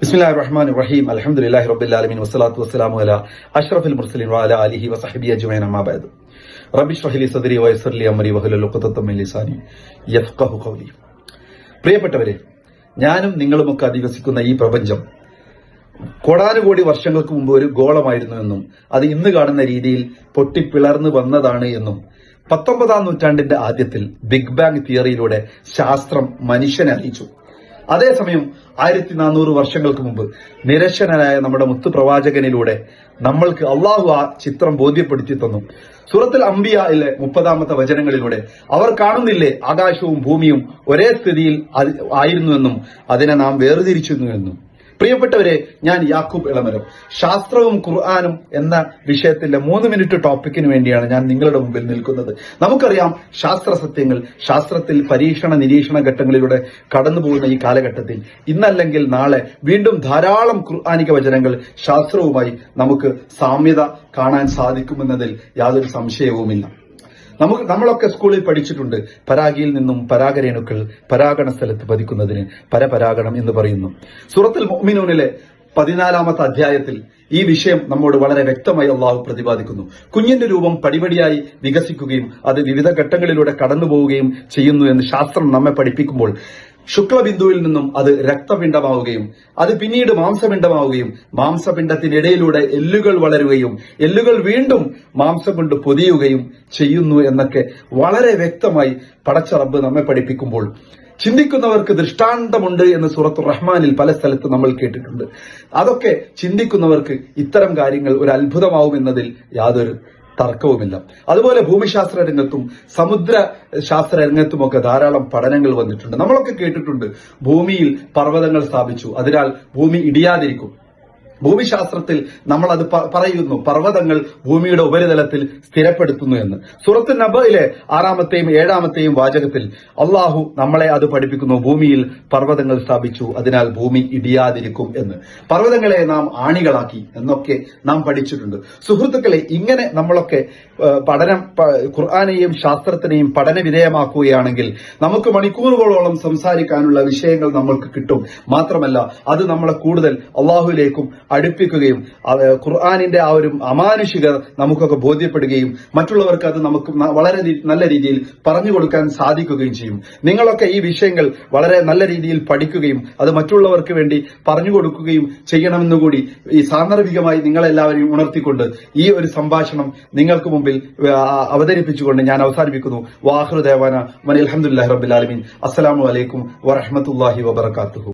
ബിസ്മില്ലാഹി റഹീം വസ്സലാത്തു വസ്സലാമു ഖൗലി. പ്രിയപ്പെട്ടവരെ ഞാനും നിങ്ങളുമൊക്കെ അധിവസിക്കുന്ന ഈ പ്രപഞ്ചം കോടാനുകോടി വർഷങ്ങൾക്ക് മുമ്പ് ഒരു ഗോളമായിരുന്നു എന്നും അത് ഇന്ന് കാണുന്ന രീതിയിൽ പൊട്ടിപ്പിളർന്നു വന്നതാണ് എന്നും പത്തൊമ്പതാം നൂറ്റാണ്ടിന്റെ ആദ്യത്തിൽ ബിഗ് ബാങ് തിയറിയിലൂടെ ശാസ്ത്രം മനുഷ്യനെ അറിയിച്ചു. അതേസമയം ആയിരത്തി നാനൂറ് വർഷങ്ങൾക്ക് മുമ്പ് നിരശനായ നമ്മുടെ മുത്തുപ്രവാചകനിലൂടെ നമ്മൾക്ക് അള്ളാഹു ആ ചിത്രം ബോധ്യപ്പെടുത്തി തന്നു. സൂറത്തുൽ അംബിയയിലെ മുപ്പതാമത്തെ വചനങ്ങളിലൂടെ അവർ കാണുന്നില്ലേ ആകാശവും ഭൂമിയും ഒരേ സ്ഥിതിയിൽ ആയിരുന്നുവെന്നും അതിനെ നാം വേർതിരിച്ചിരുന്നുവെന്നും. പ്രിയപ്പെട്ടവരെ ഞാൻ യാക്കൂബ് ഇളമരം. ശാസ്ത്രവും ഖുർആാനും എന്ന വിഷയത്തിന്റെ മൂന്ന് മിനിറ്റ് ടോപ്പിക്കിന് വേണ്ടിയാണ് ഞാൻ നിങ്ങളുടെ മുമ്പിൽ നിൽക്കുന്നത്. നമുക്കറിയാം ശാസ്ത്ര സത്യങ്ങൾ ശാസ്ത്രത്തിൽ പരീക്ഷണ നിരീക്ഷണ ഘട്ടങ്ങളിലൂടെ കടന്നുപോകുന്ന ഈ കാലഘട്ടത്തിൽ ഇന്നല്ലെങ്കിൽ നാളെ വീണ്ടും ധാരാളം ഖുർആാനിക വചനങ്ങൾ ശാസ്ത്രവുമായി നമുക്ക് സാമ്യത കാണാൻ സാധിക്കുമെന്നതിൽ യാതൊരു സംശയവുമില്ല. നമുക്ക് നമ്മളൊക്കെ സ്കൂളിൽ പഠിച്ചിട്ടുണ്ട്. പരാഗിയിൽ നിന്നും പരാഗരേണുക്കൾ പരാഗണ സ്ഥലത്ത് പതിക്കുന്നതിന് പരപരാഗണം എന്ന് പറയുന്നു. സുറത്തിൽ മൊമിനൂനിലെ പതിനാലാമത്തെ അധ്യായത്തിൽ ഈ വിഷയം നമ്മോട് വളരെ വ്യക്തമായി അള്ളാഹു പ്രതിപാദിക്കുന്നു. കുഞ്ഞിന്റെ രൂപം പടിപടിയായി വികസിക്കുകയും അത് വിവിധ ഘട്ടങ്ങളിലൂടെ കടന്നുപോവുകയും ചെയ്യുന്നു എന്ന് ശാസ്ത്രം നമ്മെ പഠിപ്പിക്കുമ്പോൾ ശുക്ലബിന്ദുവിൽ നിന്നും അത് രക്തപിണ്ഡമാവുകയും അത് പിന്നീട് മാംസപിണ്ഡമാവുകയും മാംസപിണ്ഡത്തിനിടയിലൂടെ എല്ലുകൾ വളരുകയും എല്ലുകൾ വീണ്ടും മാംസം കൊണ്ട് പൊതിയുകയും ചെയ്യുന്നു എന്നൊക്കെ വളരെ വ്യക്തമായി പടച്ച റബ്ബ് നമ്മെ പഠിപ്പിക്കുമ്പോൾ ചിന്തിക്കുന്നവർക്ക് ദൃഷ്ടാന്തമുണ്ട് എന്ന് സുറത്തു റഹ്മാനിൽ പല സ്ഥലത്ത് നമ്മൾ കേട്ടിട്ടുണ്ട്. അതൊക്കെ ചിന്തിക്കുന്നവർക്ക് ഇത്തരം കാര്യങ്ങൾ ഒരു അത്ഭുതമാവുമെന്നതിൽ യാതൊരു തർക്കവുമില്ല. അതുപോലെ ഭൂമിശാസ്ത്ര രംഗത്തും സമുദ്ര ശാസ്ത്ര രംഗത്തുമൊക്കെ ധാരാളം പഠനങ്ങൾ വന്നിട്ടുണ്ട്. നമ്മളൊക്കെ കേട്ടിട്ടുണ്ട് ഭൂമിയിൽ പർവതങ്ങൾ സ്ഥാപിച്ചു. അതിനാൽ ഭൂമി ഇടിയാതിരിക്കും. ഭൂമിശാസ്ത്രത്തിൽ നമ്മൾ അത് പറയുന്നു. പർവതങ്ങൾ ഭൂമിയുടെ ഉപരിതലത്തിൽ സ്ഥിരപ്പെടുത്തുന്നു എന്ന്. സുറത്ത് നബയിലെ ആറാമത്തെയും ഏഴാമത്തെയും വാചകത്തിൽ അള്ളാഹു നമ്മളെ അത് പഠിപ്പിക്കുന്നു. ഭൂമിയിൽ പർവതങ്ങൾ സ്ഥാപിച്ചു. അതിനാൽ ഭൂമി ഇടിയാതിരിക്കും എന്ന്. പർവതങ്ങളെ നാം ആണികളാക്കി എന്നൊക്കെ നാം പഠിച്ചിട്ടുണ്ട്. സുഹൃത്തുക്കളെ ഇങ്ങനെ നമ്മളൊക്കെ പഠനം ഖുർആാനെയും ശാസ്ത്രത്തിനെയും പഠന വിധേയമാക്കുകയാണെങ്കിൽ നമുക്ക് മണിക്കൂറുകളോളം സംസാരിക്കാനുള്ള വിഷയങ്ങൾ നമ്മൾക്ക് കിട്ടും. മാത്രമല്ല അത് നമ്മളെ കൂടുതൽ അള്ളാഹുവിലേക്കും അടുപ്പിക്കുകയും ഖുർആാനിന്റെ ആ ഒരു അമാനുഷിക നമുക്കൊക്കെ ബോധ്യപ്പെടുകയും മറ്റുള്ളവർക്ക് അത് നമുക്ക് വളരെ നല്ല രീതിയിൽ പറഞ്ഞു കൊടുക്കാൻ സാധിക്കുകയും ചെയ്യും. നിങ്ങളൊക്കെ ഈ വിഷയങ്ങൾ വളരെ നല്ല രീതിയിൽ പഠിക്കുകയും അത് മറ്റുള്ളവർക്ക് വേണ്ടി പറഞ്ഞു കൊടുക്കുകയും ചെയ്യണമെന്നുകൂടി ഈ സാന്ദർഭികമായി നിങ്ങളെല്ലാവരെയും ഉണർത്തിക്കൊണ്ട് ഈ ഒരു സംഭാഷണം നിങ്ങൾക്ക് മുമ്പിൽ അവതരിപ്പിച്ചുകൊണ്ട് ഞാൻ അവസാനിപ്പിക്കുന്നു. വാഹൃദേവാന മനി അലഹമുല്ലാ റബുലാലമീൻ അസ്സലാമു അലൈക്കും വറഹമത്തല്ലാഹി